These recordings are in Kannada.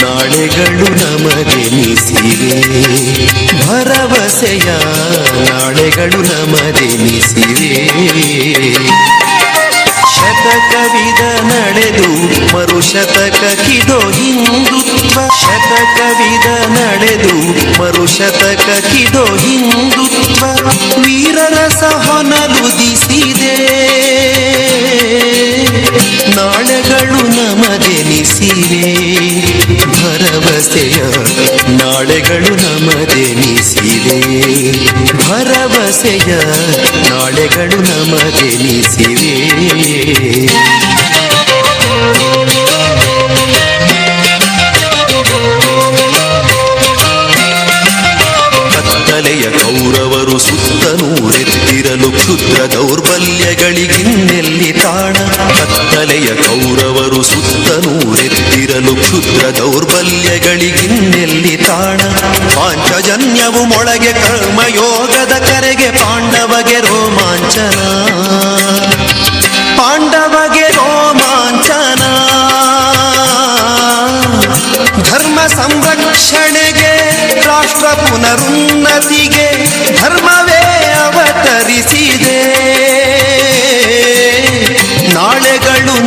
ನಾಳೆಗಳು ನಮಗೆ ನಿಸಿವೆ ಭರವಸೆಯ ನಾಳೆಗಳು ನಮದೆನಿಸಿವೆ ಶತಕವಿದ ನಡೆದು ಮರು ಶತಕ ಕಿದೋ ಹಿಂದುತ್ವ ಶತಕವಿದ ನಡೆದು ಮರು ಶತಕ ಕಿದೋ ಹಿಂದುತ್ವ ವೀರರಸ ಹೊನಲುದಿಸಿದೆ ಭರವಸೆಯ ನಾಳೆಗಳು ನಮದೆನಿಸಿವೆ ಭರವಸೆಯ ನಾಳೆಗಳು ನಮದೆನಿಸಿವೆ ಕತ್ತಲೆಯ ಕೌರವರು ಸುತ್ತನೂರೆತ್ತಿರಲು ಕ್ಷುದ್ರ ದೌರ್ಬಲ್ಯಗಳಿಗಿನ್ನೆಲ್ಲಿ ಸುತ್ತನೂರೆತ್ತಿರಲು ಕ್ಷುದ್ರ ದೌರ್ಬಲ್ಯಗಳಿಗಿನ್ನೆಲ್ಲಿ ತಾಣ. ಪಾಂಚಜನ್ಯವು ಮೊಳಗೆ ಕರ್ಮಯೋಗದ ಕರೆಗೆ ಪಾಂಡವಗೆ ರೋಮಾಂಚನ. ಪಾಂಡವಗೆ ರೋಮಾಂಚನ. ಧರ್ಮ ಸಂರಕ್ಷಣೆಗೆ, ರಾಷ್ಟ್ರ ಪುನರುನ್ನತಿಗೆ, ಧರ್ಮವೇ ಅವತರಿಸಿದೆ. ನಾಳೆಗಳು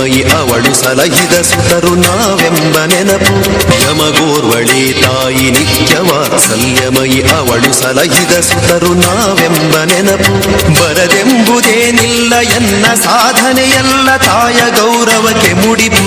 ನಿತ್ಯವಾತ್ಸಲ್ಯಮಯಿ ಅವಳು ಸಲಹಿದ ಸುತರು ನಾವೆಂಬ ನೆನಪು. ಯಮಗೋರ್ವಳಿ ತಾಯಿ ನಿತ್ಯವಾತ್ಸಲ್ಯಮಯಿ ಅವಳು ಸಲಹಿದ ಸುತರು ನಾವೆಂಬ ನೆನಪು. ಬರದೆಂಬುದೇನಿಲ್ಲ ಎನ್ನ ಸಾಧನೆಯಲ್ಲ ತಾಯ ಗೌರವಕ್ಕೆ ಮುಡಿಪು.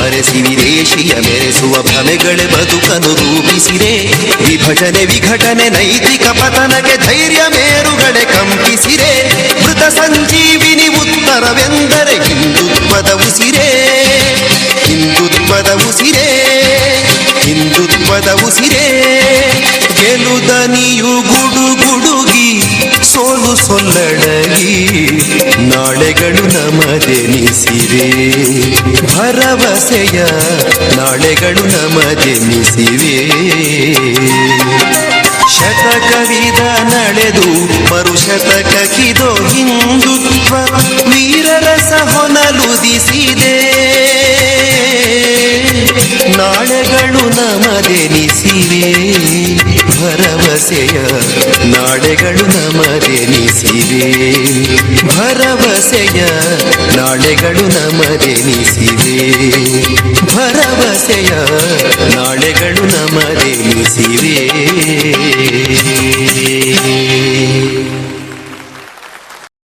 ಮರೆಸಿ ವಿದೇಶಿಯ ಮೆರೆಸುವ ಭ್ರಮೆಗಳೇ ಬದುಕನ್ನು ರೂಪಿಸಿರೆ. ವಿಭಜನೆ, ವಿಘಟನೆ, ನೈತಿಕ ಪತನಕ್ಕೆ ಧೈರ್ಯ ಮೇರುಗಳೇ ಕಂಪಿಸಿರೆ. ಮೃತ ಸಂಜೀವಿನಿ ಉತ್ತರವೆಂದರೆ ಹಿಂದುತ್ವದ ಉಸಿರೇ. ಹಿಂದುತ್ವದ ಉಸಿರೇ ಹಿಂದುತ್ವದ ಉಸಿರೇ. ಗೆಲುದನಿಯು ಗುಡು ಗುಡುಗಿ ಸೋಲು ಸೊಲ್ಲಡಗಿ ನಾಳೆಗಳು ನಮದೆನಿಸಿವೆ ಭರವಸೆಯ ನಾಳೆಗಳು ನಮದೆನಿಸಿವೆ ಶತಕವಿದ ನಡೆದು ಮರು ಶತಕ ಕಿದೋ ಹಿಂದುತ್ವ ವೀರರಸ ಹೊನಲುದಿಸಿದೆ ನಾಳೆಗಳು ನಮದೆನಿಸಿವೆ ಭರವಸೆಯ ನಾಡೆಗಳು ನಮದೆನಿಸಿವೆ ಭರವಸೆಯ ನಾಡೆಗಳು ನಮದೆನಿಸಿವೆ ಭರವಸೆಯ ನಾಡೆಗಳು ನಮದೆನಿಸಿವೆ